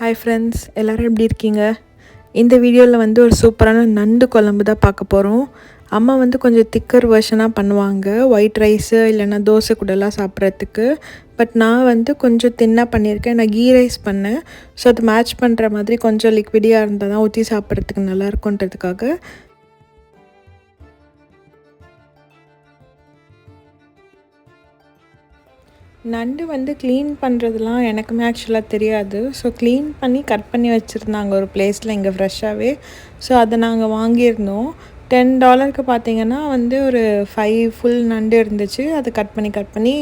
Hi friends எல்லோரும் எப்படி இருக்கீங்க? இந்த வீடியோவில் வந்து ஒரு சூப்பரான நண்டு குழம்பு தான் பார்க்க போகிறோம் அம்மா வந்து கொஞ்சம் திக்கர் வெர்ஷனாக பண்ணுவாங்க. ஒயிட் ரைஸு இல்லைன்னா தோசை கூடலாம் சாப்பிட்றதுக்கு. பட் நான் வந்து கொஞ்சம் தின்னாக பண்ணியிருக்கேன். நான் கீ ரைஸ் பண்ணேன். ஸோ அது மேட்ச் பண்ணுற மாதிரி கொஞ்சம் லிக்விடியாக இருந்தால் தான் ஊற்றி சாப்பிட்றதுக்கு நல்லாயிருக்குன்றதுக்காக நண்டு வந்து க்ளீன் பண்ணுறதுலாம் எனக்குமே ஆக்சுவலாக தெரியாது. ஸோ க்ளீன் பண்ணி கட் பண்ணி வச்சுருந்தாங்க ஒரு பிளேஸில் இங்கே ஃப்ரெஷ்ஷாகவே ஸோ அதை நாங்கள் வாங்கியிருந்தோம். டென் டாலருக்கு பார்த்தீங்கன்னா வந்து ஒரு ஃபைவ் ஃபுல் நண்டு இருந்துச்சு. அதை கட் பண்ணி கட் பண்ணி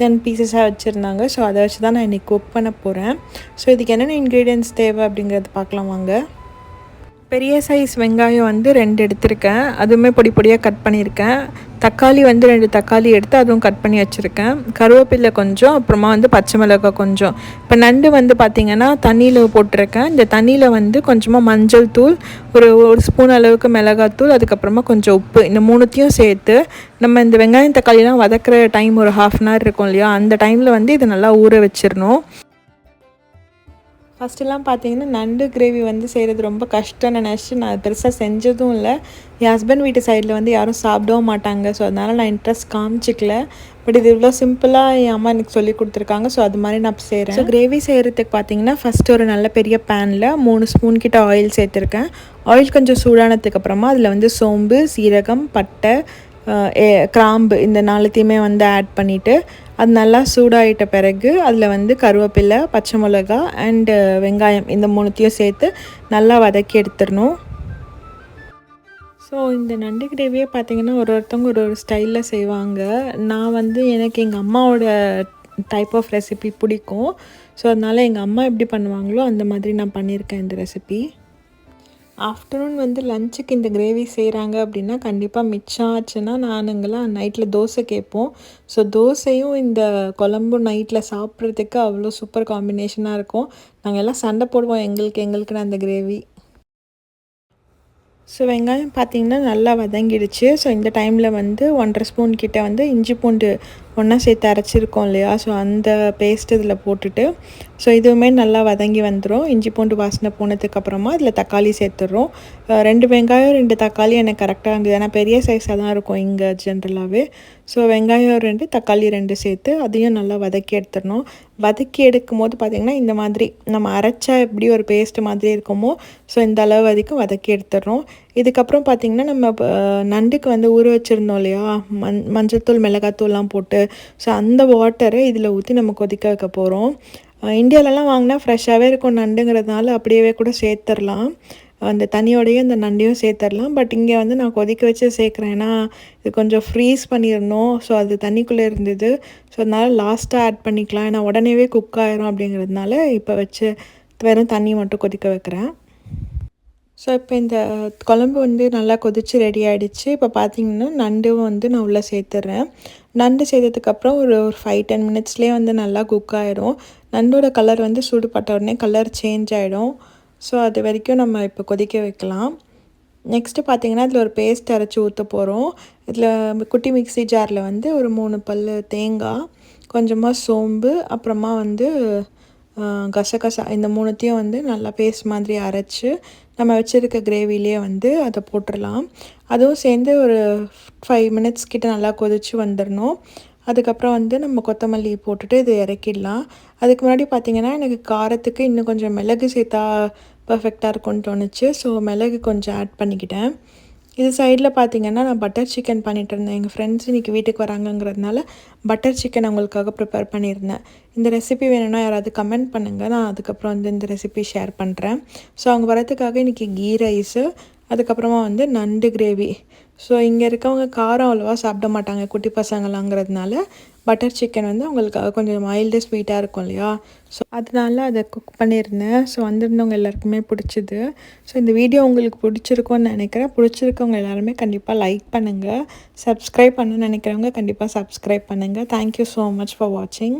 டென் பீசஸாக வச்சுருந்தாங்க. ஸோ அதை வச்சு தான் நான் இன்றைக்கி குக் பண்ண போகிறேன் ஸோ இதுக்கு என்னென்ன இன்க்ரீடியன்ஸ் தேவை அப்படிங்கிறது பார்க்கலாம் வாங்க. பெரிய சைஸ் வெங்காயம் வந்து ரெண்டு எடுத்திருக்கேன். அதுவுமே பொடி பொடியாக கட் பண்ணியிருக்கேன். தக்காளி வந்து ரெண்டு தக்காளி எடுத்து அதுவும் கட் பண்ணி வச்சுருக்கேன். கருவேப்பிலை கொஞ்சம் அப்புறமா வந்து பச்சை மிளகாய் கொஞ்சம். இப்போ நண்டு வந்து பார்த்திங்கன்னா தண்ணியில் போட்டிருக்கேன். இந்த தண்ணியில் வந்து கொஞ்சமாக மஞ்சள் தூள் ஒரு ஒரு ஸ்பூன் அளவுக்கு மிளகாத்தூள் அதுக்கப்புறமா கொஞ்சம் உப்பு. இந்த மூணுத்தையும் சேர்த்து நம்ம இந்த வெங்காயம் தக்காளிலாம் வதக்கிற டைம் ஒரு ஹாஃப் அன் ஹவர் இருக்கும் இல்லையா? அந்த டைமில் வந்து இதை நல்லா ஊற வச்சிடணும் ஃபஸ்ட்டுலாம் பார்த்தீங்கன்னா நண்டு கிரேவி வந்து செய்கிறது ரொம்ப கஷ்டம்னு நினச்சி நான் பெருசாக செஞ்சதும் இல்லை. என் ஹஸ்பண்ட் வீட்டு சைடில் வந்து யாரும் சாப்பிடவும் மாட்டாங்க. ஸோ அதனால் நான் இன்ட்ரெஸ்ட் காமிச்சிக்கல. பட் இது இவ்வளோ சிம்பிளாக என் அம்மா எனக்கு சொல்லி கொடுத்துருக்காங்க. ஸோ அது மாதிரி நான் செய்கிறேன் ஸோ கிரேவி செய்கிறதுக்கு பார்த்தீங்கன்னா ஃபஸ்ட்டு ஒரு நல்ல பெரிய பேனில் மூணு ஸ்பூன் கிட்ட ஆயில் சேர்த்துருக்கேன். ஆயில் கொஞ்சம் சூடானதுக்கப்புறமா அதில் வந்து சோம்பு சீரகம் பட்டை கிராம்பு இந்த நாலுத்தையுமே வந்து ஆட் பண்ணிவிட்டு அது நல்லா சூடாகிட்ட பிறகு அதில் வந்து கருவேப்பிலை பச்சை மிளகா அண்டு வெங்காயம் இந்த மூணுத்தையும் சேர்த்து நல்லா வதக்கி எடுத்துடணும். ஸோ இந்த நண்டு கிரேவியே பார்த்திங்கன்னா ஒரு ஒருத்தவங்க ஒரு ஒரு ஸ்டைலில் செய்வாங்க. நான் வந்து எனக்கு எங்கள் அம்மாவோட டைப் ஆஃப் ரெசிபி பிடிக்கும். ஸோ அதனால் எங்கள் அம்மா எப்படி பண்ணுவாங்களோ அந்த மாதிரி நான் பண்ணியிருக்கேன் இந்த ரெசிபி ஆஃப்டர்நூன் வந்து லஞ்சுக்கு இந்த கிரேவி செய்கிறாங்க அப்படின்னா கண்டிப்பாக மிச்சம் ஆச்சுன்னா நானுங்களாம் நைட்டில் தோசை கேட்போம். ஸோ தோசையும் இந்த குழம்பு நைட்டில் சாப்பிட்றதுக்கு அவ்வளோ சூப்பர் காம்பினேஷனாக இருக்கும். நாங்கள் எல்லாம் சண்டை போடுவோம். எங்களுக்கு எங்களுக்குன்னு அந்த கிரேவி ஸோ வெங்காயம் பார்த்திங்கன்னா நல்லா வதங்கிடுச்சு. ஸோ இந்த டைமில் வந்து ஒன்றரை ஸ்பூன் கிட்டே வந்து இஞ்சி பூண்டு ஒன்றா சேர்த்து அரைச்சிருக்கோம் இல்லையா? ஸோ அந்த பேஸ்ட் இதில் போட்டுட்டு ஸோ இதுவுமே நல்லா வதங்கி வந்துடும் இஞ்சி பூண்டு வாசனை போனதுக்கப்புறமா இதில் தக்காளி சேர்த்துட்றோம் ரெண்டு வெங்காயம் ரெண்டு தக்காளி எனக்கு கரெக்டாக இருந்தது. ஏன்னா பெரிய சைஸாக தான் இருக்கும் இங்கே ஜென்ரலாகவே ஸோ வெங்காயம் ரெண்டு தக்காளி ரெண்டு சேர்த்து அதையும் நல்லா வதக்கி எடுத்துடணும். வதக்கி எடுக்கும் போது பார்த்திங்கன்னா இந்த மாதிரி நம்ம அரைச்சா எப்படி ஒரு பேஸ்ட் மாதிரி இருக்குமோ ஸோ இந்த அளவு வரைக்கும் வதக்கி எடுத்துடுறோம். இதுக்கப்புறம் பார்த்திங்கன்னா நம்ம நண்டுக்கு வந்து ஊற வச்சுருந்தோம் இல்லையா? மண் மஞ்சத்தூள் மிளகாத்தூள்லாம் போட்டு ஸோ அந்த வாட்டரை இதில் ஊற்றி நம்ம கொதிக்க வைக்க போகிறோம் இந்தியாவிலலாம் வாங்கினா ஃப்ரெஷ்ஷாகவே இருக்கும் நண்டுங்கிறதுனால அப்படியே கூட சேர்த்துடலாம். அந்த தண்ணியோடையே அந்த நண்டையும் சேர்த்துடலாம். பட் இங்கே வந்து நான் கொதிக்க வச்சு சேர்க்குறேன். ஏன்னா இது கொஞ்சம் ஃப்ரீஸ் பண்ணிடணும். ஸோ அது தண்ணிக்குள்ளே இருந்தது. ஸோ அதனால் லாஸ்ட்டாக ஆட் பண்ணிக்கலாம். ஏன்னா உடனேவே குக் ஆயிரும் அப்படிங்கிறதுனால இப்போ வச்சு வெறும் தண்ணி மட்டும் கொதிக்க வைக்கிறேன். ஸோ இப்போ இந்த குழம்பு வந்து நல்லா கொதித்து ரெடி ஆகிடுச்சு இப்போ பார்த்தீங்கன்னா நண்டும் வந்து நான் உள்ளே சேர்த்துட்றேன் நண்டு செய்ததுக்கப்புறம் ஒரு ஒரு ஃபைவ் டென் மினிட்ஸ்லேயே வந்து நல்லா குக் ஆயிரும். நண்டோட கலர் வந்து சூடுபட்ட உடனே கலர் சேஞ்ச் ஆகிடும் ஸோ அது வரைக்கும் நம்ம இப்போ கொதிக்க வைக்கலாம். நெக்ஸ்ட்டு பார்த்திங்கன்னா இதில் ஒரு பேஸ்ட் அரைச்சி ஊற்ற போகிறோம் இதில் குட்டி மிக்சி ஜாரில் வந்து ஒரு மூணு பல் தேங்காய் கொஞ்சமாக சோம்பு அப்புறமா வந்து கசகசா இந்த மூணுத்தையும் வந்து நல்லா பேஸ்ட் மாதிரி அரைச்சி நம்ம வச்சுருக்க கிரேவிலே வந்து அதை போட்டுடலாம் அதுவும் சேர்ந்து ஒரு ஃபைவ் மினிட்ஸ் கிட்ட நல்லா கொதித்து வந்துடணும் அதுக்கப்புறம் வந்து நம்ம கொத்தமல்லி போட்டுட்டு இது இறக்கிடலாம். அதுக்கு முன்னாடி பார்த்திங்கன்னா எனக்கு காரத்துக்கு இன்னும் கொஞ்சம் மிளகு சேர்த்தா பர்ஃபெக்டாக இருக்கும்னு தோணுச்சு. ஸோ மிளகு கொஞ்சம் ஆட் பண்ணிக்கிட்டேன். இது சைடில் பார்த்தீங்கன்னா நான் பட்டர் சிக்கன் பண்ணிகிட்டு இருந்தேன். எங்கள் ஃப்ரெண்ட்ஸ் இன்றைக்கி வீட்டுக்கு வராங்கங்கிறதுனால பட்டர் சிக்கன் அவங்களுக்காக ப்ரிப்பேர் பண்ணியிருந்தேன். இந்த ரெசிபி வேணும்னா யாராவது கமெண்ட் பண்ணுங்கள் நான் அதுக்கப்புறம் வந்து இந்த ரெசிபி ஷேர் பண்ணுறேன் ஸோ அவங்க வரத்துக்காக இன்றைக்கி கீ ரைஸு அதுக்கப்புறமா வந்து நண்டு கிரேவி ஸோ இங்கே இருக்கவங்க காரம் அவ்வளோவா சாப்பிட மாட்டாங்க குட்டி பசங்களாங்கிறதுனால. பட்டர் சிக்கன் வந்து அவங்களுக்காக கொஞ்சம் மைல்டு ஸ்வீட்டாக இருக்கும் இல்லையா? ஸோ அதனால அதை குக் பண்ணியிருந்தேன். ஸோ வந்திருந்தவங்க எல்லாருக்குமே பிடிச்சிது. ஸோ இந்த வீடியோ உங்களுக்கு பிடிச்சிருக்கும்னு நினைக்கிறேன். பிடிச்சிருக்கவங்க எல்லாருமே கண்டிப்பாக லைக் பண்ணுங்கள் சப்ஸ்கிரைப் பண்ணணும்னு நினைக்கிறவங்க கண்டிப்பாக சப்ஸ்கிரைப் பண்ணுங்கள் தேங்க்யூ ஸோ மச் ஃபார் வாட்சிங்